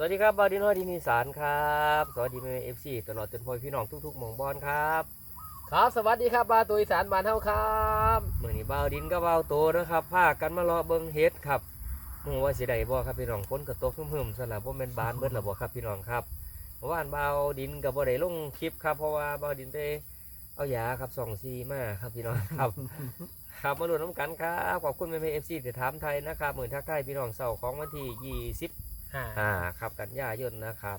สวัสดีครับบาดินฮอดีนีสารครับ สวัสดีแม่เอฟซีตลอดจนพ่อพี่น้องทุกๆหม่องบอลครับ ครับสวัสดีครับบาตุอีสานบ้านเฮาครับเมื่อนี้บาดินก็บาวโตนะครับพากันมารอเบิ่งเฮ็ดครับมึงว่าสิได้บ่ครับพี่น้องฝนก็ตกหึมๆสลับบ่แม่นบานเบิดแล้วบ่ครับพี่น้องครับเมื่อวานบาดินก็บ่ได้ลงคลิปครับเพราะว่าบาดินไปเอายาครับสองซีมาครับพี่น้องครับ ครับมาดูน้ำกันครับขอบคุณแม่เอฟซีที่ถามไทยนะครับเหมือนทักทายพี่น้องเสาร์ของวันที่20 อ่าอ่าครับกันยายนนะครับ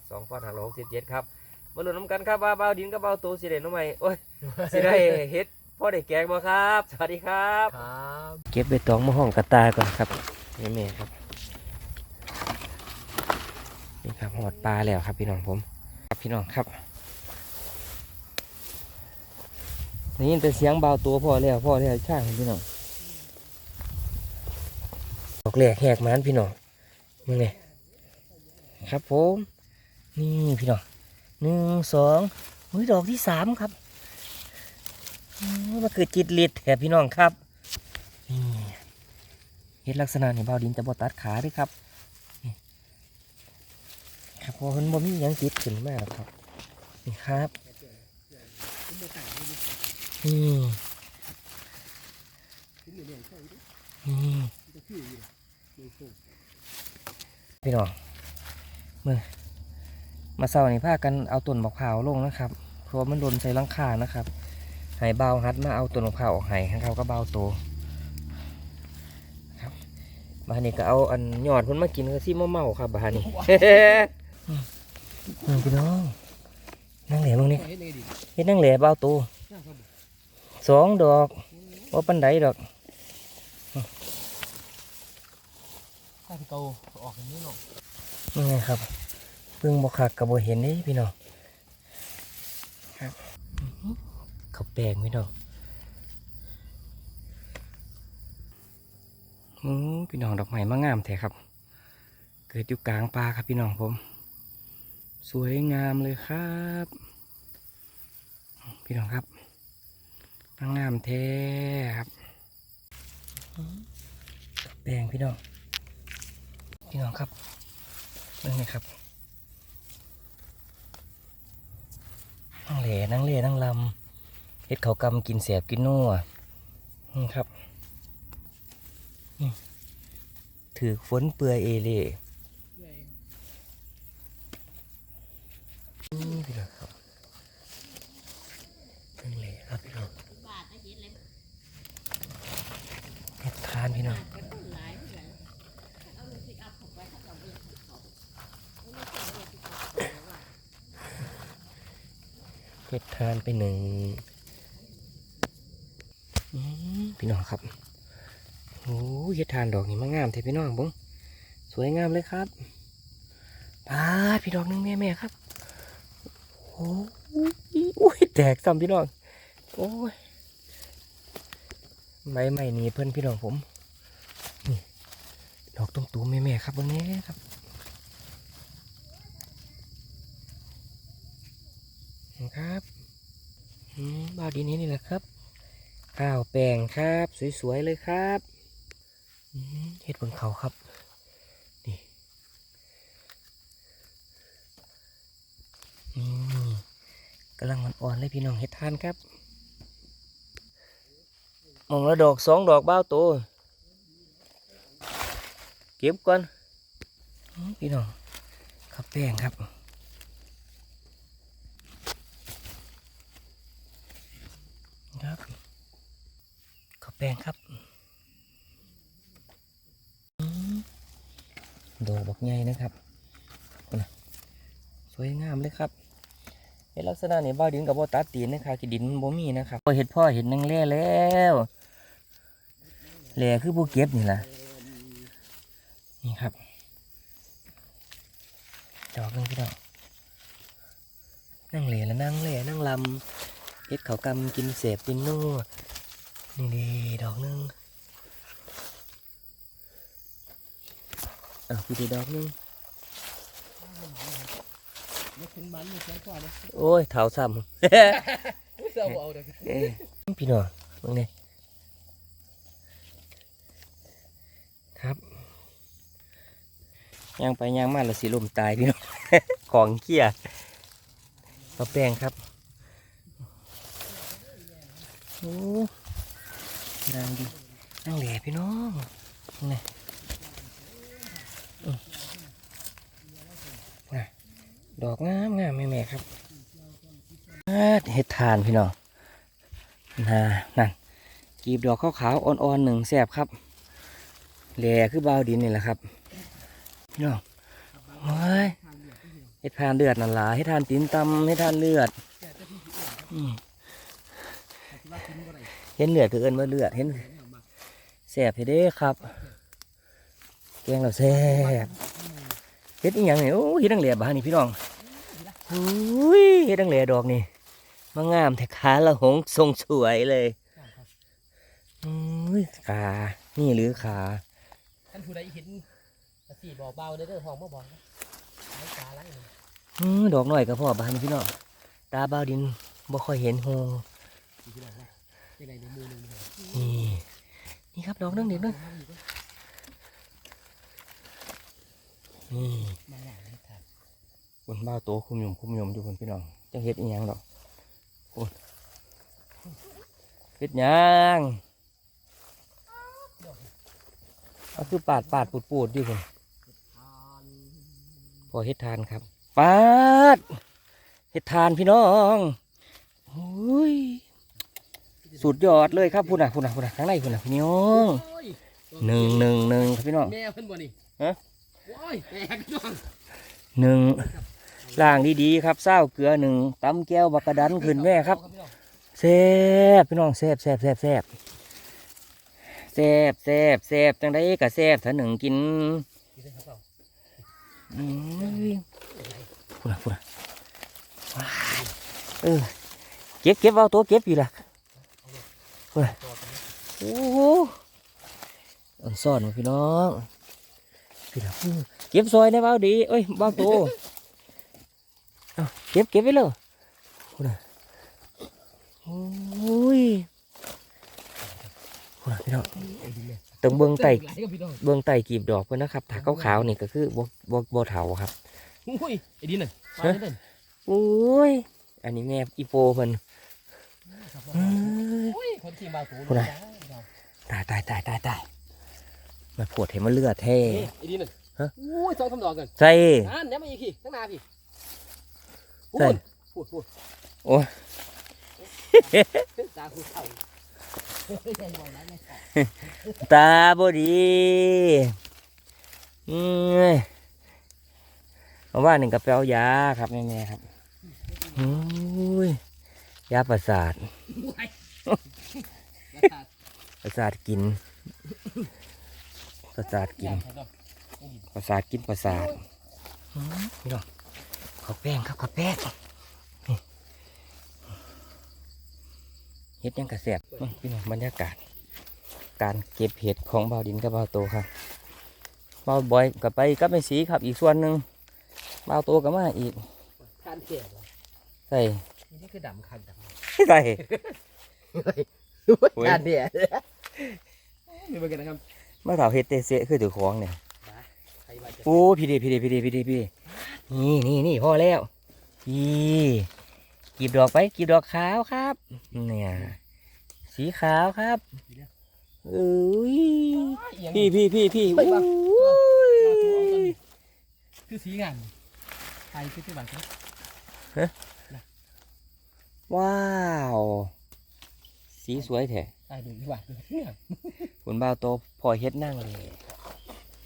2567ครับมาลุ้นน้ำกันครับว่าเบาวดินกับเบาวตูสิได้น้องใหม่โอ้ยสิได้เฮ็ดพ่อได้แกงบ่ครับ สวัสดีครับ ครับเก็บใบตองมาห้องกระตายก่อนครับนี่แม่ครับ นี่ครับหอดปลาแล้วครับพี่น้องผม ครับพี่น้องครับนี่ยินแต่เสียงเบาตัวพ่อแล้วพ่อแล้วช่างพี่น้องดอกแหลกแหกมันพี่น้องมึงไง ครับผมนี่พี่น้องหนึ่งสองอุ้ยดอกที่สามครับมันคือจิตลิดแถบพี่น้องครับนี่เฮ็ดลักษณะนี่เบาดินจะบ่ตัดขาด้วยครับครับพอเพิ่นบ่มียังติดขึ้นมากครับนี่ครับนี่นี่พี่น้อง มือมาเศร้านี่พากันเอาต้นบักพร้าวลงนะครับเพราะว่ามันโดนใส่หลังคานะครับให้เบาฮัดมาเอาต้นบักพร้าวออกให้ให้เขาก็เบาโตบ้านนี้ก็เอาอันยอดเพิ่นมากินก็สิมาเมาครับบ้านนี้อืมพี่น้องนั่งแหล่มึงนี่เฮ็ดเลยดิเฮ็ดนั่งแหล่เบาตูสองดอกว่าปันไดดอกถ้าพี่เกาออกอย่างนี้เนาะนี่ไงครับ เพิ่งบ่คักกับบ่เห็นนี่พี่น้องครับอื้อหือเขาแปลงพี่น้องอือพี่น้องดอกไม้มางามแท้ครับ เกิดอยู่กลางป่าครับพี่น้องผม สวยงามเลยครับ พี่น้องครับงามแท้ครับแปลงพี่น้องพี่น้องครับนั่นไงครับ นั่งเหล่นั่งเล่นั่งลำเฮ็ดเขากำกินเสียบกินนัวนี่ครับถือฝนเปื่อยเอเล่นี่พี่น้องครับนั่งเลยครับพี่น้องเห็ดทานพี่น้อง เห็ดทานไปหนึ่งพี่น้องครับโอ้เห็ดทานดอกนี่มางามเทพี่น้องบุ้งสวยงามเลยครับปาพี่ดอกหนึงแม่แม่ๆครับโอ้ยอุ้ยแตกซ้ำพี่น้องโอ้ยใบใหม่นี่เพื่อนพี่น้องผมนี่ดอกตุ้มตูมแม่ๆครับวันนี้ครับอืมบ้าวดีนี้นี่แหละครับ ข้าวแปลงครับ สวยๆเลยครับเห็ดบนเขาครับนี่นี่กำลังอ่อนๆเลยพี่น้องเห็ดทานครับมองละดอกสองดอกบ้าวโตเก็บก่อนพี่น้องข้าวแป้งครับครับข้าว แป้งครับอืมดอกบักใหญ่นะครับนะสวยงามเลยครับในลักษณะนี้บ้าวดินกับบ่ตัดตีนนะครับที่ดินมันบ่มีนะครับพอเห็ดพ่อเห็ดนังแล่แล้วแหล่คือผู้เก็บนี่ล่ะนี่ครับดอกนึงพี่น้องนั่งเหล่แล้วนั่งเหล่นั่งลำเฮ็ดเขากำกินเสพกินนัว นี่ดีดอกนึงอ้าพี่ดีดอกนึงโอ้ยเท้าซ้ไม่เศร้าเอาเด้อำพี่น่อยมึงนี่ครับย่างไปย่างมาแล้วสิลมตายพี่น้อง ของเกี้ยปลาแป้งครับ โอ้ นางดีนั่งแหล่พี่น้องนี่นะดอกงามงามแม่แม่ครับเห็ดทานพี่น้องน่านั่นกีบดอกขาวๆอ่อนๆหนึ่งแสบครับแหล่คือเบาดินนี่แหละครับ พี่น้องโอ้ยเฮ็ดทานเลือดนั่นล่ะเฮ็ดทานตีนตำเฮ็ดทานเลือด อืม เห็นเลือดก็เอิ้นว่าเลือดเห็นแสบเฮ็ดเด้ครับแกงเราแสบเฮ็ดอีหยังนี่โอ้เฮ็ดดังแหล่บ้านนี่พี่น้องอุ้ยเฮ็ดดังแหล่ดอกนี่มางามแต่ขาละหงทรงสวยเลยอุ้ยขานี่หรือขาท่านผู้ใดเห็นกระสีบอกเบาเด้อเด้อห้องมาบอกนะไอ้ตาลังนี่อือดอกหน่อยก็พอบานพี่น้องตาเบาวดินบ่ค่อยเห็นโฮ ที่พี่น้องว่าที่ไหนในมือหนึ่งเลยนี่นี่ครับดอกนึงเด็กนึงนี่มาหลังนี่ครับบนบ้าโตคุมยมคุมยมอยู่บนพี่น้องจังเฮ็ดอีหยังดอกโอ้เฮ็ดหยังก็คือปาดปาดปูดปูดอยู่คนทานพอเฮ็ดทานครับปาดเฮ็ดทานพี่น้องโอ้ย สุดยอดเลยครับพูดนะพูดนะพูดนะข้างในพูดนะพี่น้องโอ้ยหนึ่งหนึ่งหนึ่งครับพี่น้องแม่เพิ่นบ่นี่ฮะโอ้ยแตกพี่น้องหนึ่งล่างดีๆครับเศร้าเกลือหนึ่งตำแก้วบักกระดันขึ้นแม่ครับพี่น้องแซ่บพี่น้องแซ่บแซ่บแซ่บแซ่บแซ่บแซ่บแซ่บจังได้กะแซ่บถ้าหนึ่งกินกินได้ครับเปล่าอืมพูดนะพูดนะว้ายเออเก็บเก็บเอาตัวเก็บอยู่ล่ะ ต่อกันนะโอ้โหอ่อนซ่อนมาพี่น้องพี่น้องอื้อเก็บซอยได้เบาดีเอ้ยเบาโตเอาเก็บเก็บไว้เลยพูดนะโอ้ยพูดนะพี่น้องไอ้ดินเนี่ยตรงเบื้องไตหลายกับพี่น้องเบื้องไตกีบดอกเพื่อนนะครับถ้าขาวๆนี่ก็คือบ่บ่บ่เถาครับอุ้ยไอ้ดินน่ะมาฮะเด้อโอ้ยอันนี้แม่อีโปเพิ่น ครับเอ้ยโอ้ยคนที่มาถูพูดนะตายตายตายตายตายมาปวดเห็นมันเลือดแท้นี่ไอ้ดินน่ะฮะอุ้ยสองสามดอกกันใส่นั่นเดี๋ยวมาอีกพี่ตั้งหนาพี่ใช่พูดพูดพูดโอ้ยตาคุณเข่าใหญ่บ่อยแล้วไม่ขอตาบดีอืมเพราะว่าหนึ่งกระเป๋ายาครับแม่ๆครับอุ้ยยาประสาทไว้ ประสาทกินประสาทกินประสาทกินประสาทอืมนี่ดอกข้าวแป้งครับข้าวแป้งนี่เฮ็ดหยังกระแสบอื้อพี่น้องบรรยากาศ การเก็บเห็ดของบ่าวดินกับบ่าวโตครับบ่าวบอยกับไปกับแม่สีครับอีกส่วนหนึ่งบ่าวโตกับมาอีกทานเทียนใส่นี่คือดำคันดำใส่ ทานเทียนมีเหมือนกันนะครับมาถาเห็ดเตะเสะคือถือของเนี่ยใครว่าจะโอ้พี่เดพี่เดพี่เดพี่เดพี่เดนี่นี่นี่พอแล้วพี่กีบดอกไปกีบดอกขาวครับเนี่ยสีขาวครับเอ้ยพี่พี่พี่พี่ไปบ้างอุ้ยคือสีงามใครคือที่บ้านครับว้าว สีสวยแท้ใครดูที่บ้านเนี่ยผลบ่าวโตพอเฮ็ดนั่งเลย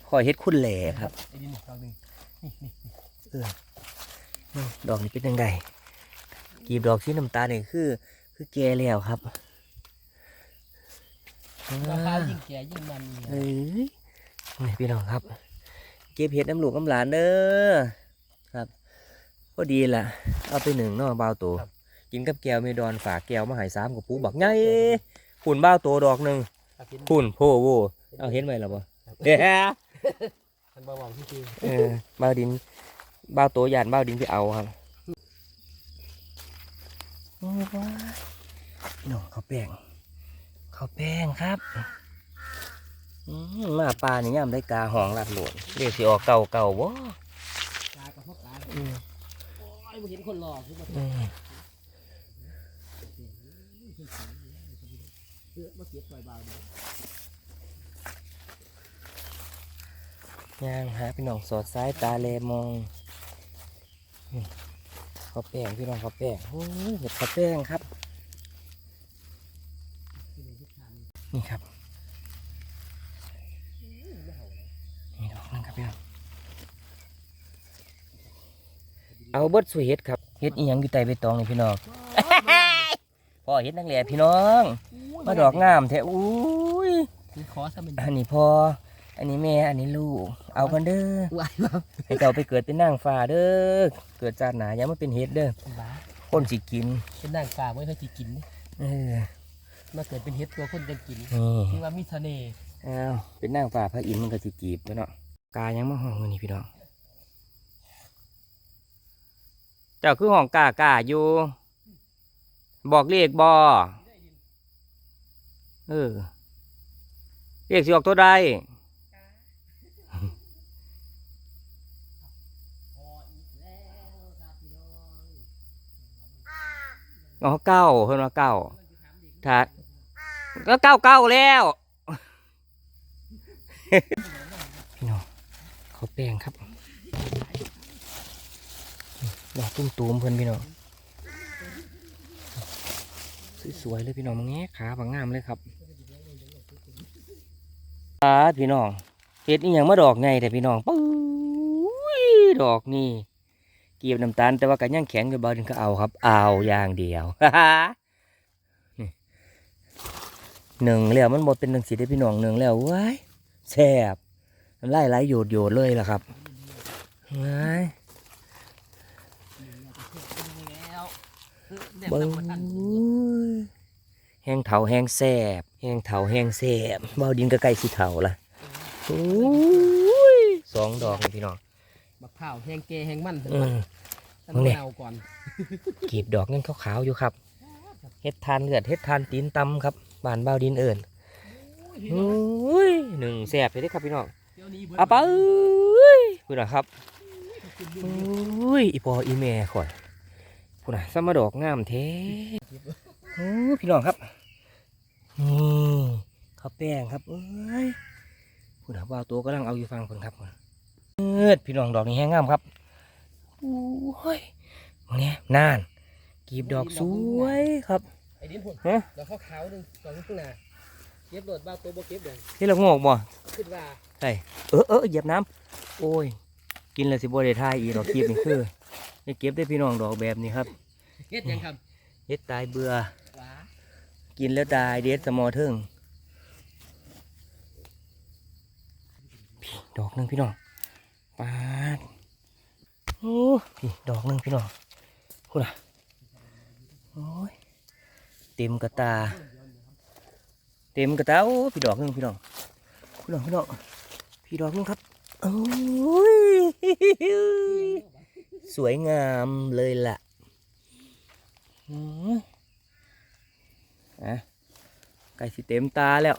พอเฮ็ดคุณแหล่ครับไอ้ดินดอกหนึ่งนี่ดอกนี้เป็นยังไงกีบดอกสีน้ำตาลนี่คือ คือแก่แล้วครับราคายิ่งแก่ยิ่งมันเอ้ยนี่พี่น้องครับ เก็บเห็ดน้ำลูกน้ำหลานเด้อครับ ก็ดีล่ะ เอาไปหนึ่งเนาะบ่าวโต กินกับแก้วเมดอนฝากแก้วมาใหายสามกับปูบักไงหุ่นบ่าวโตดอกหนึ่งหุ่นโพโวเอาเห็นไหมล่ะบ่เด้อมันเบาๆที่จริงเออบ่าวดินบ่าวโตยานบ่าวดินไปเอาครับโอ้ว้ายพี่น้องข้าวแป้งข้าวแป้งครับอืมมาปลานี่ย่ำได้กาห้องลัดโหลดเรียกสิออกเก่าเก่าบ่ตากับพ่อตาอืมโอ้ยบ่เห็นคนหล่อคือบ่ อืม เออมาเก็บซอยเบาเด้ย่างหาพี่น้องสอดซ้ายตาแลมองข้าวแป้งพี่น้องข้าวแป้งโอ้ยเห็ดข้าวแป้งครับ นี่ครับนี่ดอกนึงครับพี่น้องเอาเบิดสวยเห็ดครับเห็ดอีหยังอยู่ใต้ใบตองนี่พี่น้อง พ่อเห็ดนังแหล่พี่น้องมาดอกงามแท้อุ้ยนี่ขอซะเป็นอันนี้พ่ออันนี้แม่อันนี้ลูก เอากันเด้อวายบ่ให้เจ้าไปเกิดเป็นนางฟ้าเด้อเกิดจากหนาอย่ามาเป็นเห็ดเด้อบ้าคนสิกินเป็นนางฟ้าไว้ให้สิกินนี่เออมาเกิดเป็นเฮ็ดตัวคนจะกินนี่คือว่ามีเสน่ห์อ้าวเป็นนางฟ้าพระอินทร์มันก็สิจีบแล้วเนาะกายังมาห้องอยู่นี่พี่น้องเจ้าคือห้องกากาอยู่ บอกเลขบอเออเลขสิออกตัวใดอ๋อเก้าเพิ่นว่าเก้าถ้าก็เก้าเก้าแล้วพี่น้องเขาแป้งครับดอกตุ้มตูมเพิ่นพี่น้อง สวยๆเลยพี่น้องมังแง่ขาบางงามเลยครับปาดพี่น้องเห็ดนี่ยังมาดอกไงแต่พี่น้องปุ้ยดอกนี่เกียบน้ำตาลแต่ว่ากันยังแข็งอยู่บ่ถึงก็เอาครับ เอาอย่างเดียวหนึ่งแล้วมันหมดเป็นหนึ่งสีได้พี่น้องหนึ่งแล้วว้ายแซ่บน้ำลายไหลโยดโยดเลยล่ะครับว้าย แล้วแน บเบิ้งนำมาทันแห้งเถาแห้งแซ่บแห้งเถาแห้งแซ่บเบาดินก็ใกล้สิเถาละโอ้ยสองดอกนี่พี่น้องบักข้าวแห้งแก่แห้งมันอืมตั้มึงเนี่ย เอาก่อน กีบดอกนั่นขาวๆอยู่ครับเฮ็ดทานเลือดเฮ็ดทานตีนตำครับบานเบาดินเอิ่นโอ้ยหนึ่งแสบเลยเด้อครับพี่น้องเดี๋ยวนี้เบิดเอาไปเอ้ยพูดนะครับโอ้ยอีปออีแม่ข่อย พูดนะสมาดอกงามแท้โอ้พี่น้องครับนี่ข้าวแป้งครับเอ้ยพูดนะว่าตัวกำลังเอาอยู่ฟังคนครับเอิดพี่น้องดอกนี้แห้งงามครับโอ้ยมองเนี้ยนานกีบดอกสวยครับไอ้ดินพุ่นฮะดอกขาวๆหนึงดอกข้างหน้าเก็บโดดบ้าตัวบ่เก็บเดี๋ยวที่เราโงกบ่คิดว่าเออเออเหยียบน้ำโอ้ย กินแล้วสิบ่ได้ทายอีดอกคลิปนี่คือได้เก็บได้พี่น้องดอกแบบนี้ครับเฮ็ดหยังครับเฮ็ดตายเบื่อ หว้ากินแล้วตายเด็ดสมอเทิงพี่ดอกหนึ่งพี่น้องปาดโอ้พี่ดอกหนึ่งพี่น้องคุณอะโอ้ยเต็มกระตา เต็มกระตาโอ้พี่ดอกหนึ่งพี่น้องพี่น้องพี่น้องพี่ดอกหนึงครับ โอ้ยสวยงามเลยล่ะอืมอะไก่สิเต็มตาแล้ว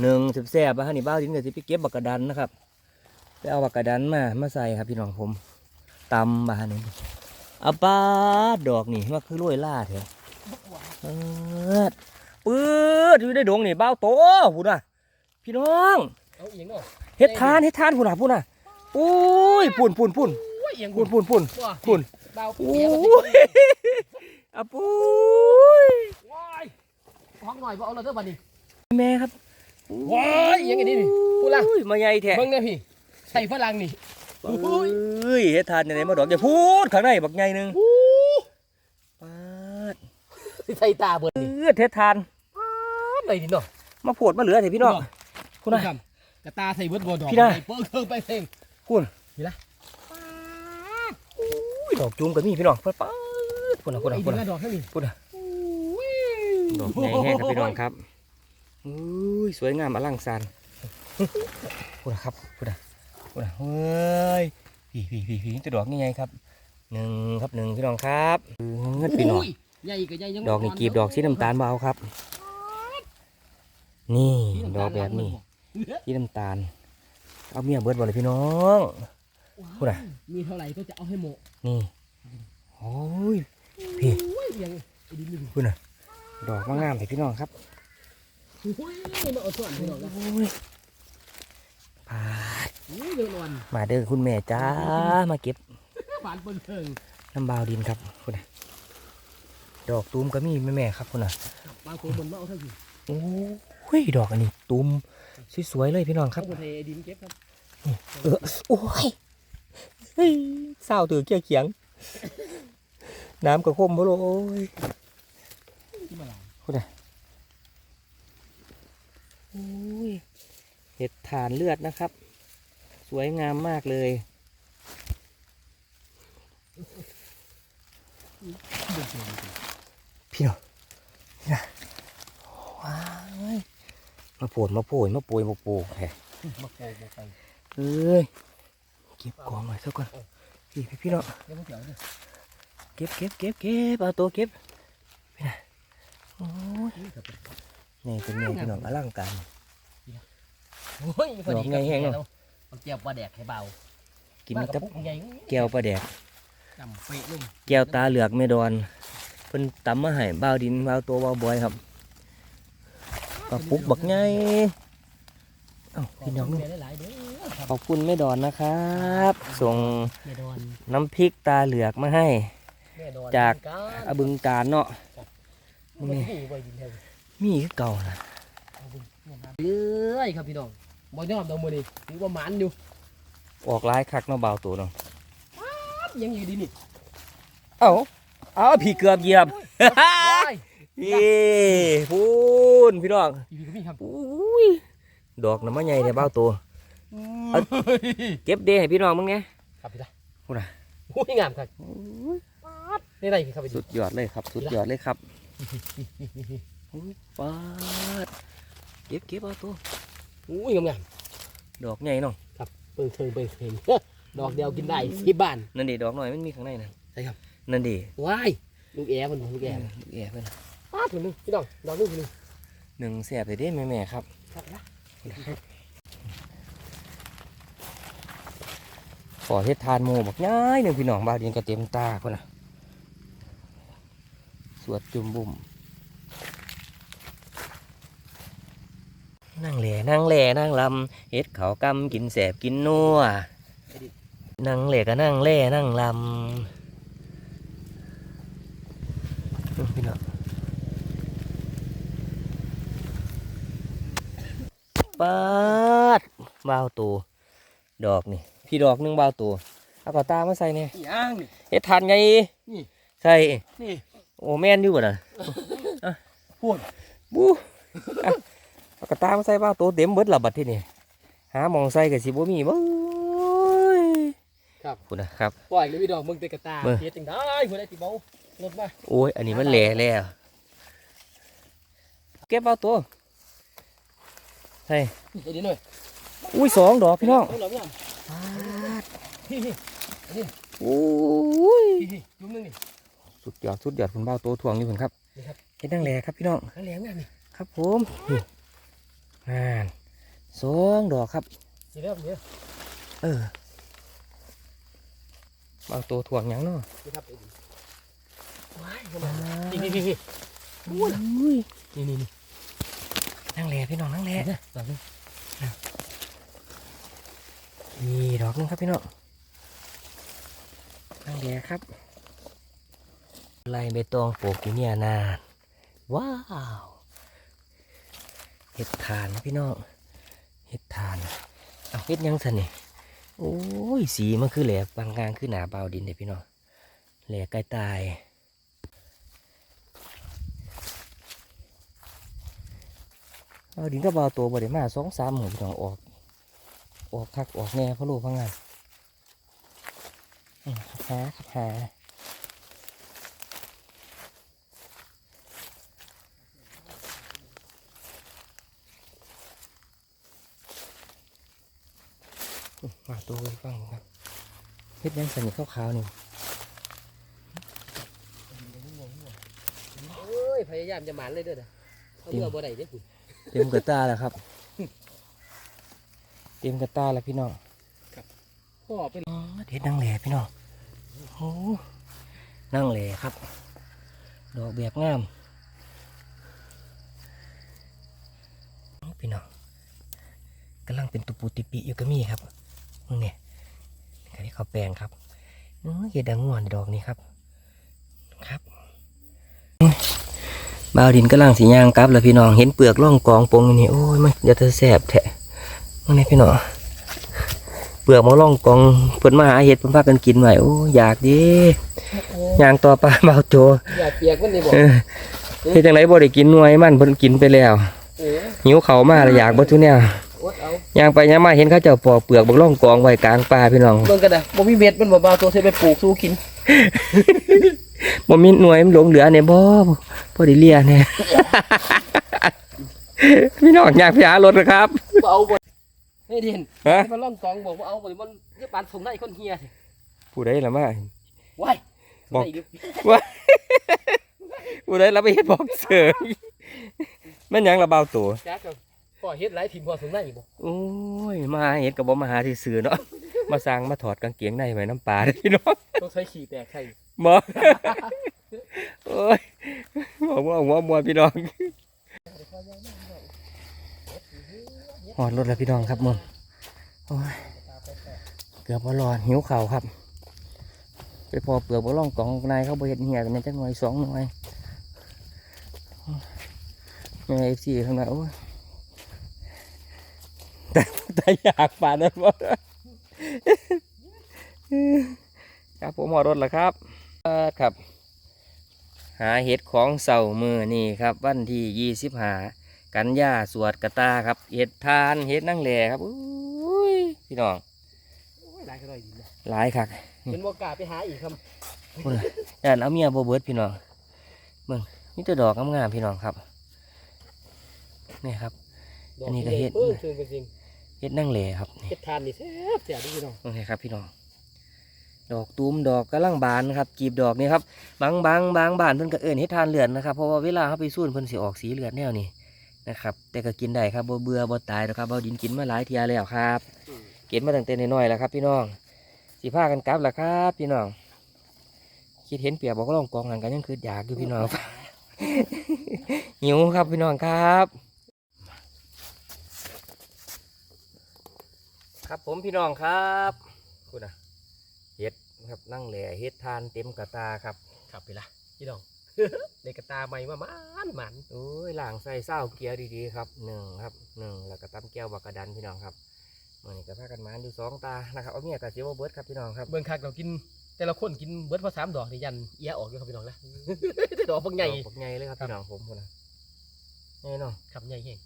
หนึ่งสิบแสบๆบ้านี่บ้าวดินกับสิไปเก็บบักกระดันนะครับไปเอาบักกระดันมามาใส่ครับพี่น้องผมตำบ้านี่อาป้าดอกนี่ว่าคือรวยล่าเถอะเปิดปื๊ดอยู่ในดงนี่บ้าโตพูดน่ะพี่น้องเอาอียงเนาะ เฮ็ดทานเฮ็ดทานพูดน่ะพูดน่ะอุ้ยปุ่นปุ่นปุ่นโอ้ยเอียงปุ่นปุ่นปุ่นว้าปุ่นเบาโอ้เปียกยอะปุ้ยว้ายห้องหน่อยบ่เอาเลยเด้อบัดนี้แม่ครับว้ายอย่างงี้นี่พูดละอุ้ยมาใหญ่แท้เบิ่งแน่พี่ใส่ฝรั่งนี่เอ้ยเฮ็ดทานยังไงมาดอกอย่าพูดข้างในบักใหญ่หนึงปาดใส่ตาเบิดเอนี่อเฮ็ดทานเลยดิเนาะมาโพดมาเหลือเถอะพี่น้องคุณน่ะครับ กระตาใส่เบิดบ่ดอกพี่น่ะใส่เปิ้งเครื่องไปเพลงคุณนี่ล่ะอุ้ยดอกจุ่มก็มีพี่น้องปาดปาดคุณน่ะคุณน่ะไอ้คุดิณนน่ะดอกเท่านี้คุณน่ะดอกใหญ่แห้งครับพี่น้องครับอุ้ยสวยงามอลังการคุณน่ะครับคุณน่ะคุณน่ะเฮ้ยพี่พี่พี่พี่ตัวดอกนี่ไงครับหนึ่งครับหนึ่งพี่น้องครับเงินพี่น้องยใหญ่ก็ใหญ่ยังดอกนี่กีบดอกสีน้ำตาลเบเอาครับ นี่ดอกแบบนี้ ที่น้ำตาล เอาเมียเบิดบ่เลยพี่น้องพูดอะมีเท่าไหร่ก็จะเอาให้หมดนี่โอ้ยพี่โอ้ยยังไอ้ดินนี่พูดน่ะดอกมางามเลยพี่น้องครับโอ้ยมาเอาส่วนพี่น้องนะโอ้ยปาดโอ้ยเดินวันมาเด้อคุณแม่จ้ามาเก็บฝานเปิ้ลเทิงน้ำบาวดินครับคุณน่ะดอกตูมก็มีแม่แม่ๆครับคุณน่ะบางคนมันมาเอาเท่าอยู่โอ้ยดอกอันนี้ตูม สวยๆเลยพี่น้องครับเอาคนไทยไอ้ดินเก็บครับเออโอ้ยเฮ้ยเศร้าตือเกี่ยวเขียง น้ำกระคมบ่โลโอ้ยที่มาหลายคุณน่ะโอ้ยเห็ดฐานเลือดนะครับ สวยงามมากเลยพี่น้องนี่นะว้าย มาโผล่มาโผล่มาโปรยมาโปรยแค่มาโกงมาไปเอ้ยเก็บกองไว้ซะก่อนพี่พี่พี่น้องเดี๋ยวมึงเดี๋ยวดิเก็บเก็บเก็บเก็บเอาตัวเก็บพี่นะโอ้ยนี่ครับนี่เป็นไงพี่น้องอลังการโอ้ยพอดีดอกไงแห้งเนอะเอาเจียวปลาแดกให้เบากินมากับปุกใหญ่แก้วปลาแดกจำเป๊ะนุ่มแก้วตาเหลือกเมดอนเพิ่นตำมาให้บ่าวดินบ่าวตัวบ่าวบอยครับ ปลาปุ๊กบักไงเอ้าพี่น้องขบนี่คุณแม่หลายๆเด้อครับขอบคุณแม่ดอนนะครับ ส่งแม่ดอนน้ำพริกตาเหลือกมาให้แม่ดอนจากการอบึงการเนาะมันนี่หูไปดินแถวมีคือเก่านะเอาบุญเนี่ยนะเอ้ยครับพี่น้องบ่ยอมดอกมือนี่ถือว่าหมันอยู่ออกหลายคักเนาะบ่าวตัวเนาะปั๊บยังอยู่ดีนี่เอ้าเอาพี่เกือบเหยียบ โอ้ยพี่พูนพี่น้องพี่พี่ก็มีครับอุ้ยดอกน้ำมันใหญ่เนี่ยเบ้าตัว เอา เก็บเดให้พี่น้องมึงไงครับพี่ตาพูดน่ะ โอ้ยงามครับปั๊บนี่ไรครับพี่สุดยอดเลยครับ สุดยอดเลยครับอุ๊ยปาดเก็บเก็บเอาตัว โอ้ยงามงามดอกใหญ่เนาะเปิงเทิงเปิงเทิงดอกเดียวกินได้สิบบาน นั่นดิดอกหน่อยมันมีข้างในนะใช่ครับ นั่นดิว้ายลูกแอมันลูกแอแย่เพื่อนปั๊บ ถึงนึงพี่น้องดอกนึงถึงนึงหนึ่งแสบเลยเด้แม่แม่ๆครับครับนะขอเฮ็ดทานหมูบอกง่ายหนึ่งพี่น้องบาวเดียนก็เต็มตาคนน่ะสวดจุ่มบุ่มนั่งแหล่นั่งแหล่นั่งลำเฮ็ดเขาวกำกินแสบกินนัวนั่งแหล่ก็นั่งแหล่นั่งลำอืมพี่น้อง ปาดบาวตัวดอกนี่ พี่ดอกหนึงบาวตัวเอากระตามาใส่เนี่ยย่างนี่ เฮ็ดทานไงนี่ ใส่นี่ โอ้แม่นอยู่บ่น่ะพูดบูอะเอากระตามาใส่บาวตัวเต็มเบิดละบัดที่นี่หาหมองใส่ก็สิบ่มีบ่ยครับคุณนะครับปล่อยเลยพี่น้องมึงเตะกระตาเบิ่งเฮ็ดจังได้หัวได้ติเบารถมาโอ้ยอันนี้มันแหล่แล้วเก็บเอาตัว ใส่เดี๋ยวหน่อยอุ้ยสองดอกพี่น้องโอ้ยพี่พี่จุ่มนึงนี่สุดยอดสุดยอดคุณบ่าวตัวทวงอยู่เพิ่นครับนี่ครับเฮ็ดนั่งแหลครับพี่น้องนั่นแหลงงามนี่ครับผมนี่อ่านสองดอกครับนี่เด้อนี่เด้อเออบ่าวตัวทวงยังเนาะครับว้ายนี่พี่พี่พี่อุ้ยนี่นี่นี่ นั่งแหล่พี่น้องนั่งแหล่เนี่ยดอกนึงนี่ดอกนึงครับพี่น้องนั่งแหล่ครับลายใบตองปลูกอยู่เนี่ยนานว้าวเห็ดทานนะพี่น้องเห็ดทานเอาเห็ดหยังสันนี่โอ้ยสีมันคือแหล่บางกลางคือหนาเบาดินเด็พี่น้องแหล่ใกล้ตาย เอาดินก็เบาตัวบริมาสองสามหมื่นพี่น้องออก ออกคักออกแน่พราะลูกพังงานขับหาครับหาอืมาตัวไปฟังครับเฮ็ดยังสนิทขาวๆนี่พยายามจะหมานเลยเด้อเด้อเอาเรือบ่ได้เด้อคุณ เต็มกระตาแล้วครับ เต็มกระตาแล้วพี่น้องพ่อเป็นอ๋อเด็ดนั่งแหล่พี่น้องโอ้นั่งแหล่ครับ ดอกแบบงามพี่น้องกำลังเป็นตุปูติปิอยู่ก็มีครับมึงเนี่ยนี่ก็ที่เขาแปลงครับเอ้ยเห็ดดังงวนดอกนี้ครับครับ บ่าวดินกำลังสีย่างกลับแล้วพี่น้องเห็นเปลือกร่องกองปงอยู่นี่โอ้ยมันจะเธอแสบแทะมึงเนี่ยพี่น้องเปลือกมะล่องกองเพิ่นมาหาเห็ดเพิ่นพากันกินไว้โอ้อยากดิย่างต่อปลาเบาโจอยากเปียกมันนี่บอกเออเฮ็ดจังไดบ่ได้กินหน่วยมันเพิ่นกินไปแล้วเออหิวเขาวมาแล้วอยากบ่ทุกแนวอดเอาย่างไปย่างมาเห็นเขาเจ้าปอกเปลือกบักล่องกองไว้กลางป่าพี่น้องเบิ่งกันนะบ่มีเม็ดมันบ่บาตัวเธอไปปลูกสู้กิน บ่มีหน่วยมันหลงเหลือเนี่ยบ่บ่ได้เลียแน่พี่น้องอยากไปหารถนะครับบ่เอาบ่เฮ้ยเด่นฮะให้มันล่องกองบอกว่าเอาบ่มันเรียกปานส่งได้คนเฮียสิผู้ใดล่ะมาว้ายบอกได้ยู่ผู้ใดล่ะไปเฮ็ดบอกเสยแม่นหยังล่ะเบาตัวจ้าก็พ่อเฮ็ดหลายทีมพ่อส่งได้บ่โอ้ยมาเห็ดกับบ่มาหาที่ซื้อๆเนาะ มาสร้างมาถอดกางเกงในไว้น้ำปลาเด้อพี่น้อง ต้องใช้ขี่แตกใครบ่โอ้ยบอกว่าหัวมัวพี่น้องหอดรถแล้วพี่น้องครับมึงโอ้ยเกือบบ่รอดหิวข่าวครับ ไปพอเปลือกบ่ล่องกล่องนายเขาบ่เห็ดเหียกันเนี่ยจักหน่อยสองหน่อยแม่เอฟซีข้างในโอ้ยแต่แต่อยากป่านนั้นบ่ ครับผมหอรถแล้วครับเอ่อครับ หาเห็ดของเสามือนี่ครับ วันที่ยี่สิบหากันยาสวดกระตาครับเห็ดทานเห็ดนั่งแหล่ครับอุ้ยพี่น้องโอ้ยหลายก็ได้ดีนะหลายคักเป็นบ่กล้าไปหาอีกครับพุ่นน่ะย่านเอาเมียโบเบิดพี่น้องเบิ่งนี่ตัวดอกงามๆพี่น้องครับนี่ครับดอันนี้ก็เฮ็ด เพิ่งเชิงกันจริงเห็ดนั่งแหล่ครับนี่เฮ็ดทานนี่แซ่บแซ่บพี่น้องโอเคครับพี่น้อง ดอกตูมดอกกำลังบานนะครับกีบดอกนี่ครับบางบางบางบานเพิ่นก็เอิ้นให้ทานเลือดนะครับเพราะว่าเวลาเขาไปสูนเพิ่นสิออกสีเลือดแนวนี้นะครับ แต่ก็กินได้ครับบ่เบื่อบ่ตายนะครับเบาดินกินมาหลายเที่ยแล้วครับ เก็บมาตั้งแต่น้อยๆแล้วครับ พี่น้องสิพากันกลับแล้วครับ พี่น้อง คิดเห็นเปียกบอกว่าลองกองหันกันยังคืออยากอยู่พี่น้องหิวครับพี่น้องครับ ครับผมพี่น้องครับคุณนะเฮ็ดครับนั่งแหล่เฮ็ดทานเต็มกระตาครับครับไปละพี่น้องในกระตาใหม่มามันมันโอ้ยล่างใส่เศร้าเกียร์ดีๆครับหนึ่งครับหนึ่งแล้วก็ตำแก้วบักกระดันพี่น้องครับมันนี้ก็พากันมาดูสองตานะครับเอาเมียกับเสียวเบิร์ดครับพี่น้องครับเบิ่งคักเรากินแต่ละคนกินเบิดพอสามดอกนี่ยันเอียออกอยู่ครับพี่น้องนะแต่ดอกพวกใหญ่ดอกบักใหญ่เลยครับพี่น้องผมคุณนะใหญ่เนาะครับใหญ่แห้ง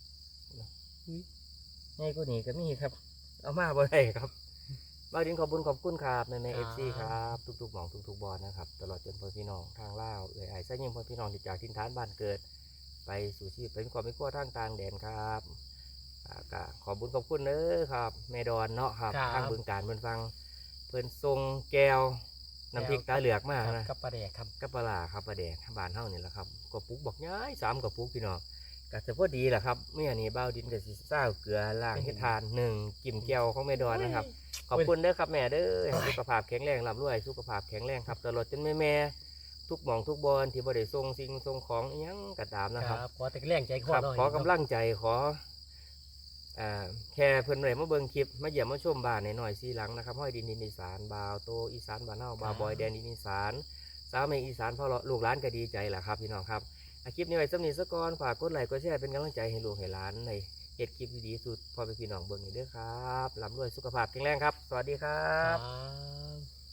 ใหญ่กว่านี้ก็มีครับ เอามาบ่ได้ครับบางดินขอบคุญขอบคุณครับในในเอฟซีครับทุกๆหมองทุกๆบอลนะครับ ตลอดจนพ่อพี่น้องทางล่าวเอ่ยไอ้ไส้ยิงพ่อพี่น้องที่จากทินฐานบ้านเกิด ไปสู่ชีพเป็นความไม่กลัวทางต่างแดนครับอ่าก็ขอบุญขอบคุณเด้อครับแม่ดอนเนาะครับ ทางบึงการเพิ่นฟังเพิ่นทรงแก้วน้ำพริกตาเหลือกมากครับนะ กับปลาแดกครับ กับปลาร้าครับปลาแดกบ้านเฮานี่แหละครับกระปุกบอกย้ายสามกระปุกพี่น้อง ก็จะพอดีแหละครับเมื่อนี้เบ้าวดินกับสิซ่าวเกลือล่างเฮ็ดทานหนึ่งกิ่มแก้วของแม่ดอนนะครับ ขอบคุณเด้อครับแม่เด้อให้สุขภาพแข็งแรงร่ำรวยสุขภาพแข็งแรงครับตลอดจนแม่แม่ๆทุกหมองทุกบอลที่บ่ได้ส่งสิ่งส่งของอิหยังก็ตามนะครับขอแต่แรงใจคคอรับหน่อยขอกำลังใจขออ่าแค่เพิ่นเลยมาเบิ่งคลิปมาเยี่ยมมาชมบ้านหน่อยๆสีหลังนะครับห้อยดินดินอีสานบาวโตอีสานบ้านเฮาบาวบอยแดนดินอีสานสาวเมฆอีสานพ่อลูกหลานก็ดีใจแหละครับพี่น้องครับอา คลิปนี้ไว้สำนีสกอนฝากกดไลค์กดแชร์เป็นกำลังใจให้ลูกให้หลานในเห็ดคลิปดีๆสุดพอไปพี่น้องเบิ่งนี่เด้อครับลำรวยสุขภาพแข็งแรงครับ สวัสดีครับ